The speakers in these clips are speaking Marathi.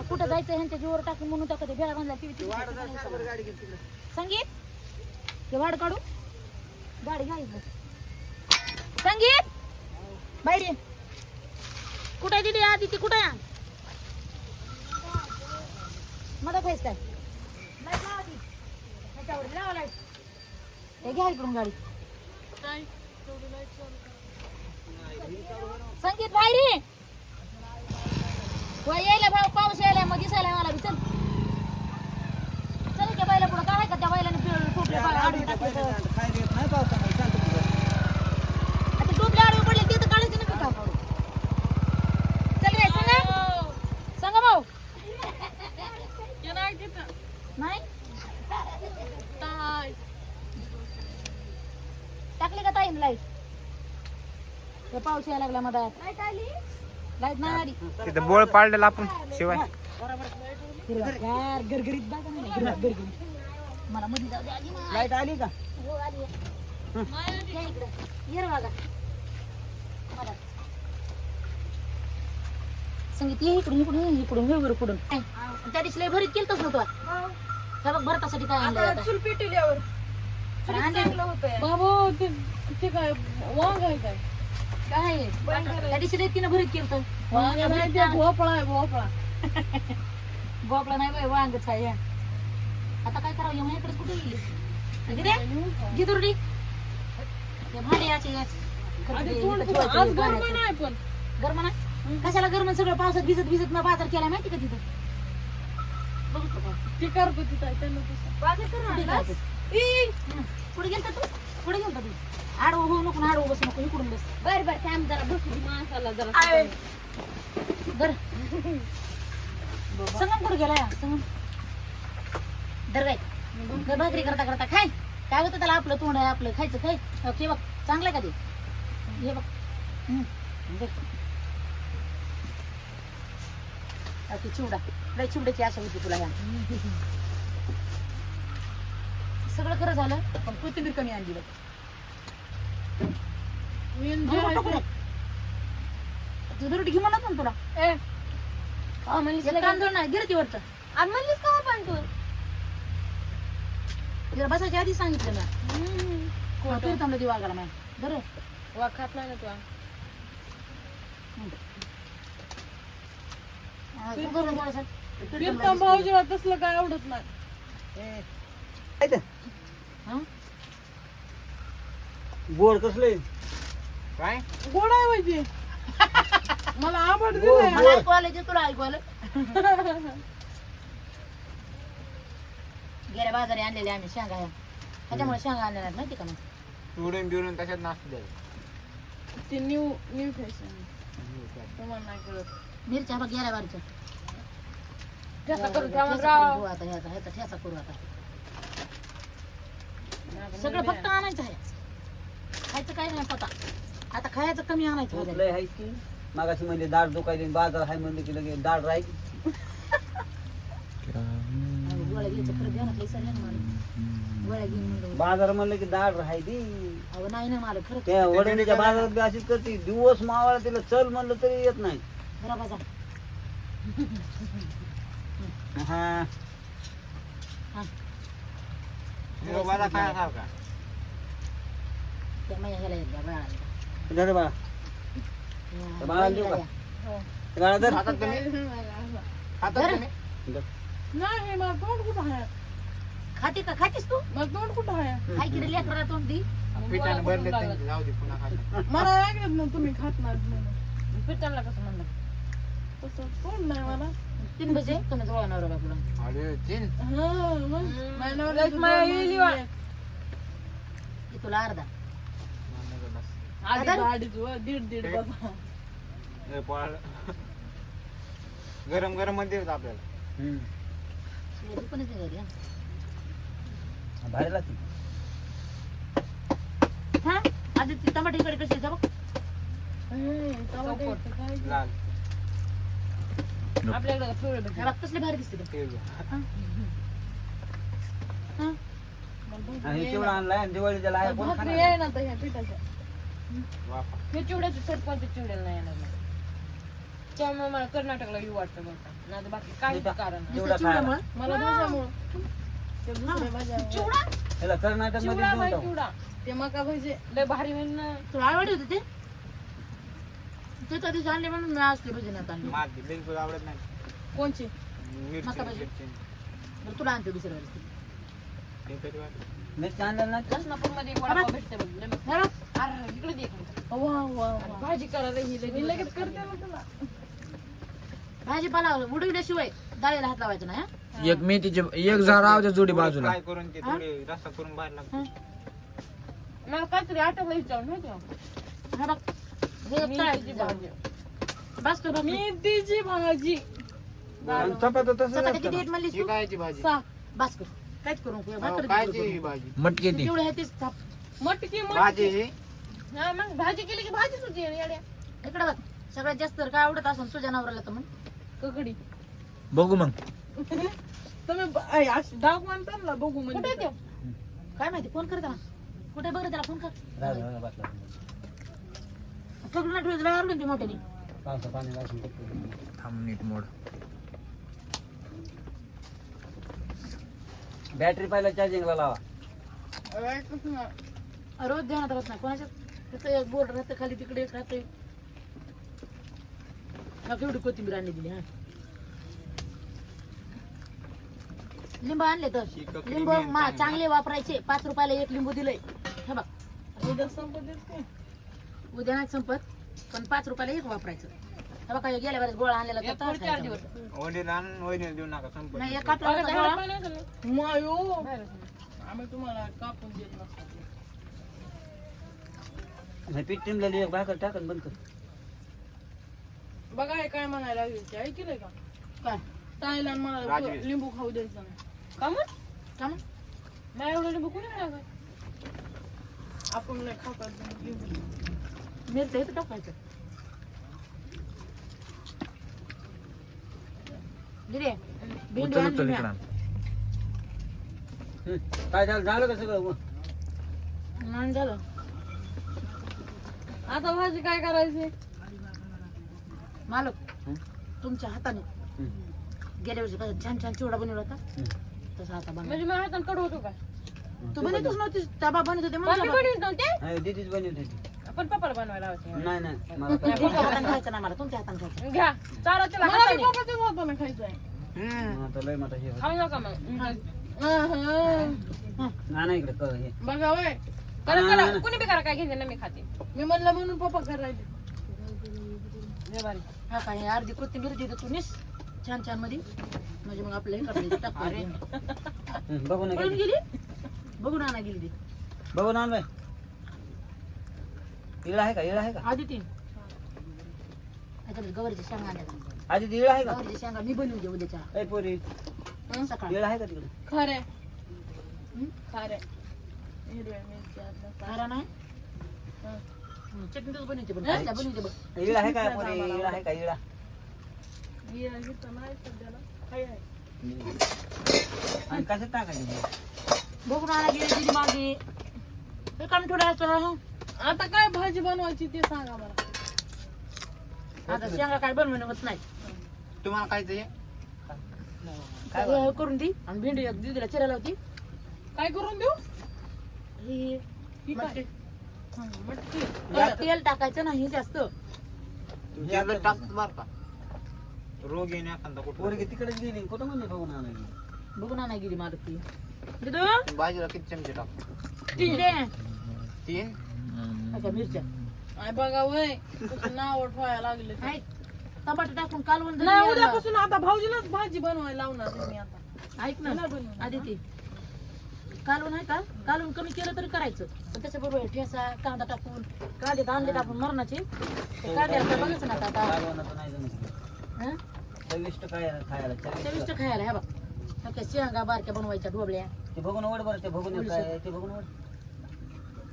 कुठं जायचं ह्यांच्या जीवर टाकून म्हणून टाकत भेळा बांधला टीव्ही संगीत ते वाढ काढू गाडी घ्या संगीत बाहेर कुठे दिली आधी ती कुठे आहे मदत आहेस काय हे घ्या इकडून गाडी संगीत बाहेर ये होय, यायला भाऊ पाऊस यायला मग दिसायला मला बी चल. चल त्या बायला पुढं काय का त्या बायलाने पिळून पाय आडून टाकले तर. काय देत नाही पावसामध्ये, सांगतो तुला. आता टोपल्या आडून पडले ते तर काढायचं नका का चल रे सांगा. सांगा भाऊ. नाही? टाकली का ताईन लाइट? पाऊस यायला लागला मधात. लाइट आली लाइट नाही आली तिथं बोळ पाडलेला आपण शिवाय हिरवागार गरगरीत बघा ना हिरवा गरगरीत मला मध्ये जाऊ दे आधी मा. लाइट आली का हो, आली आहे. या इकडं. हिरवा गा. मला. संगीत ये इकडून इकडून ये इकडून बरं इकडून काय? त्या दिवशी लय भरीत केलतच नव्हतं त्या बघ भरतासाठी काय आणलं आता चूल पेटवल्यावर तर आणलं. चांगलं होतंय बाबा ते ते काय वांग आहे काय काय? त्या दिवशी लय तिनं भरीत केलं भोपळा आहे भोपळा. गोपला नाही बाई वांगच आहे. आता काय करावं? यमुना इकडे कुठे गेली? आज गरम. नाही पण. गरम ना कशाला गरम सगळं पावसात भिजत भिजत ना बाजार केला माहिती का तिथं? बघतो का? ते करतो तिथं त्यांना बाजार. कुठे गेलता तू? कुठे गेलता तू आडवं होऊ नको आडवं बस नको इकडून बस. बर बर थांब जरा बसू दे माणसाला जरा आय. धर संगम कुठे गेला संगम. धर काय भाकरी करता करता. खाय. काय होतं त्याला? आपलं तोंड आहे आपलं. खायचं खाय. हो, हे बघ. चांगलं आहे का ते? हे बघ. हं. धर. अहो, ती चिवडा. लय चिवड्याची आशा होती तुला ह्या. सगळं खरं झालं. पण कोथिंबीर कमी आणली बघ. दुरटी घे म्हणत ना तुला. ए. का म्हणलीस एक काम कर ना गिरती आणि म्हणलीस का पण तू? तिला बसायच्या आधी सांगितलं ना. तू थांबलं ती वागायला बरं वा खात नाही ना तू तू करून थोडंसं. प्रीतम भाऊजीला तसलं काय आवडत नाही. ए? हा? गोड कसले? काय? गोड आहे म्हणजे मला ऐकू आलं ते तुला ऐकू आलं. गेल्या बाजारी आणलेले आम्ही शेंगा ह्या. त्याच्यामुळे शेंगा आणल्या नाहीत माहिती का मग? उडून बिडून तशात नाचू ते न्यू न्यू फॅशन तुम्हाला नाही कळत. मिरच्या बघ गेल्या बारीच्या. राव. घेऊ आता ह्याचा ह्याचा ठेचा करू आता. सगळं फक्त आणायचं आहे. खायचं काय नाही पता आता खायचं कमी आणायचं. लय हायच की? मागाशी म्हणजे दाढ दुखायली बाजार हाय म्हणलं की लगे दाढ राहील. अहो, गोळ्या घ्यायचं खरं ध्यानात लई सरलं ना मला गोळ्या घेऊन म्हणलं. बाजार म्हणलं की दाढ राहिली. अहो नाही ना मला खरं त्या बाजारात बी अशीच करते. दिवस मावाळा तिला चल म्हणलं तरी येत नाही. बरा बाजार हा. ह्याला येत बाळाला धर बाळा बाळाला देऊ का? या. ते बाळा धर खातात तुम्ही खातात बरं. तुम्ही धर. नाही मला तोंड कुठं आहे खाते का खातीस तू मला तोंड कुठं आहे काय केलं लेकरा तोंड दी पिठाने भरले त्यांचे जाऊ दे पुन्हा खातात मला ऐकलं ना तुम्ही खात नाही म्हणून पिटाला कसं म्हणलं तसं तोंड नाही मला तीन तुम्ही जवळ अरे हा, मग. माझ्या माया की तुला अर्धा अडीच अडीच व दीड दीड बघा पळ. गरम गरममध्ये देत आपल्याला हम्म. तू पण नाही घरी भारी लागते हा आधी ती टमाटे इकडे कशी जा बघ हम्म, काय लाल आपल्याकडे पिवळे बघ कसले भारी दिसते ते. घे. हा? हा? आणि चिवडा आणलाय आणि दिवाळीच्या लाया कोण भाकरी खाणार आहे. ना आता ह्या पिठाच्या हे चिवड्याचे चटपट चिवड्याला नाही येणार त्यामुळे मला कर्नाटकला येऊ वाटतं बरं का. नाही तर बाकी काही इथं- कारण नाही. चिवडा चिवड्यामुळं? खायला. मला ते दुसऱ्या भाज्या चिवडा? त्याला कर्नाटकमध्ये चिवडा देऊन बाई टाकू. चिवडा. ते मका भजे. लय भारी होईल ना. तुला आवडले होते ते? ते त्या दिवशी आणले म्हणून मी आणले. माझी बिलकुल आवडत नाही. कोणचे? मिरची मका भाजी. मिरची. बरं तुला आणते दुसऱ्या वेळेस ते. वाटतं. ना लसणापूरमध्ये वडापाव भेटते बघ लय मस्त. हे बघ, अरे, इकडे दे इकडे. वा वा वा. भाजी करायला ही मी लगेच लगेच करते ना तुला. भाजीपाला उडविल्याशिवाय डाळीला हात लावायचा नाही हं? एक मेथीचे एक झाड राहते जोडी बाजूला. फ्राय करून ते थोडे रस्सा करून बाहेर लागतो. मला काहीतरी आठवलं विचारून माहिती का? हे बघ. हे तळायचं भाजी. बस कर मेथीची भाजी आणि चपात्या तसंच म्हणलीस ही तू कायची भाजी? सा बस कर काहीच करू नको. अहो, भाकर कायची ही भाजी? मटकी ती. तेवढे आहे तेच थाप मटकी ही हा मग भाजी केली की भाजीच होती आणि येड्या. इकडे बघ. सगळ्यात जास्त तर काय आवडत असेल तुझ्या नवऱ्याला तर मग ककडी. बघू मग. तुम्ही ब- ऐ, अशी डाग ना बघू कुठे म्हणजे. ते? काय माहिती? फोन कर त्याला. कुठे बघ रे त्याला फोन कर. सगळं ठेवलं आवडून ती मोठ्याने. पावसा पाणी वाजून टाकतो. थांब नीट मोड. बॅटरी पहिला चार्जिंगला लावा. रोज ध्यानात राहत नाही. कोणाच्या तिथं एक बोर्ड राहतं खाली तिकडे एक राहते केवढी कोथिंबीर आणली दिली हा. लिंब आणले तर. लिंब मा चांगली. वापरायचे. पाच रुपयाला एक लिंबू दिलंय. हे बघ. संपत. उद्या नाही संपत पण पाच रुपयाला एक वापरायचं. हे बघा हे गेल्या वेळेस गोळा आणलेला चार दिवस. वडील आणून वडील देऊ नका संपत. नाही एक गोळा? मायो. आम्ही तुम्हाला कापून देत नसतो. पीठ टिमलेली एक भाकर टाकन बंद कर. बघा हे काय म्हणायला लागले ते. ऐकलंय का? काय? ताईला मला राजवीर. लिंबू खाऊ द्यायचं नाही. का मग? का मग? नाही एवढं लिंबू कोणी. आपण नाही खातात लिंबू? मिरचं इथं टाकायचं दिले भेंडी उचल आणली उचल मी. इकडं. काय झालं झालं का सगळं नाही झालं आता भाजी काय करायची मालक हं? तुमच्या हाताने हं. गेल्या वर्षी कसा छान छान चिवडा बनवला होता हं. तसा आता बनव म्हणजे माझ्या हातात कडू होतो का तू बनवतच नव्हतीस डबा बनवत होते म्हणून नाही, दीदीच बनवली होती आपण पप्पाला बनवायला नाही नाही मला तुमच्या हाताने खायचं नाही मला तुमच्या हाताने खायचं घ्या. चारा त्याला मला हाताने. पप्पाच्याच हाताने खायचंय. हम्म. आता लय मोठा हे होतं. खाऊ नका मग. अहं. ना ना इकडे कर. हे बघा वय करा करा. कुणी बी करा काय घेते ना मी खाते. मी म्हणलं म्हणून पप्पा करायचे. लय भारी. हा काय अर्धी कोथिंबीर देतो तू निस. छान छानमध्ये म्हणजे मग आपलं हे करायचं टाकून हं, बघून पळून घे. गेली? बघून आणा गेली ती. आण बाय इळा आहे का? इळा आहे का? आधी ती त्याच्यामध्ये गवारीच्या शेंगा आणल्या आधी ती इळा आहे का? गवारीच्या शेंगा मी बनवू दे उद्याच्या. ए पोरी. सकाळ. इळा आहे का तिकडे? खरे हं? खरे हिरव्या मिरच्या खारा नाही? हं, बनवते पण. बनवते बघ इळा आहे का पोरी? इळा आहे का इळा नाही सध्याला. हाय हाय आणि कसं टाकायचं? बघून आणा गेली तिची मागे. हे काम थोडं असतं आता काय भाजी बनवायची ते सांगा मला आता शेंगा काय बनवणं होत नाही. तुम्हाला? काय हे करून दी. आणि भेंडी एक दिदीला चिरायला होती. काय करून देऊ? ही ही काय? मटकी. हं, मटकी. त्यात तेल टाकायचं नाही जास्त. तुमच्याकडे टाकतो बरं का? रोग येणे एखादा पोरगी कुठं तिकडेच गेली कुठं म्हणजे बघून आणायची बघून आणा गेली मालक ती दिदू? भाजीला किती चमचे टाकतो दे. तीन? अच्छा मिरच्या. आय बघा वय तुझं नाव ठेवायला लागले टमाटर टाकून कालवून जरी नाही. उद्यापासून आता भाऊजीलाच भाजी बनवायला लावणार आहे मी आता. ऐक ना नाही बनवणार. आधी ते कालवून आहे का? कालवून कमी केलं तरी करायचं. पण त्याच्याबरोबर ठेसा कांदा टाकून कांदे कांदे टाकून मरणाचे. ते काय बघायचं ना आता? कालवणाचं नाही जमत. हं? चविष्ट काय खायला चविष्ट. चविष्ट खायला ह्या बघ. ह्या त्या शेंगा बारक्या बनवायच्या ढोबळ्या. ते बघून ओढ बरं ते बघून. काय ते बघून ओढ.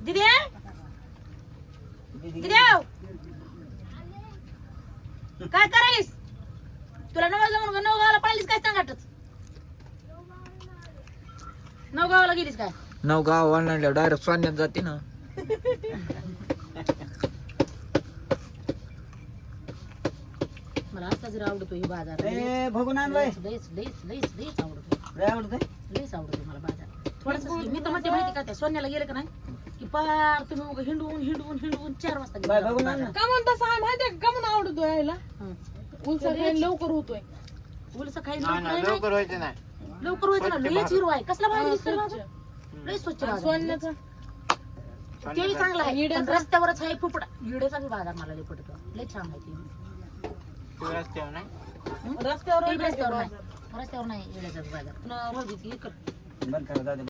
दिदी दिदी काय करायलीस? तुला नवा जमून नवगावला पाहिलीस काय सांगाटच नवगावला गेलीस काय? नवगाव वाळणार डायरेक्ट स्वान्यात जाते ना. मला आता जर आवडतो ही बाजार. ए भगून आणलाय लईच लईच लईच लईच लईच आवडतो लय लईच आवडतो मला बाजार. थोडस मी तर म्हणते माहिती का त्या सोन्याला गेलं का नाही? की पार तुम्ही उगा हिंडून हिंडून हिंडून चार वाजता बाय गेला. बघून आण ना. का म्हणता सांग माहितीये का? म्हणून आवडतो यायला. हं. उलसा खायला लवकर होतोय. उलसं नाही नाही लवकर लवकर व्हायचं नाही. लवकर व्हायचं ना स्वच्छ लयच. हिरवा आहे. कसला हा, दिसतोय. बाजार लय स्वच्छ आणि बाजार सोन्याचा? तेही चांगला आहे. पण इड्याचा? रस्त्यावरच आहे फुपडा इड्याचा बी बाजार मला लय पडतो. लय छान आहे ते. तू रस्त्यावर नाही? रस्त्यावर ते आहे रस्त्यावर. नाही. रस्त्यावर नाही इड्याचा बाजार. हे कर. करा दादा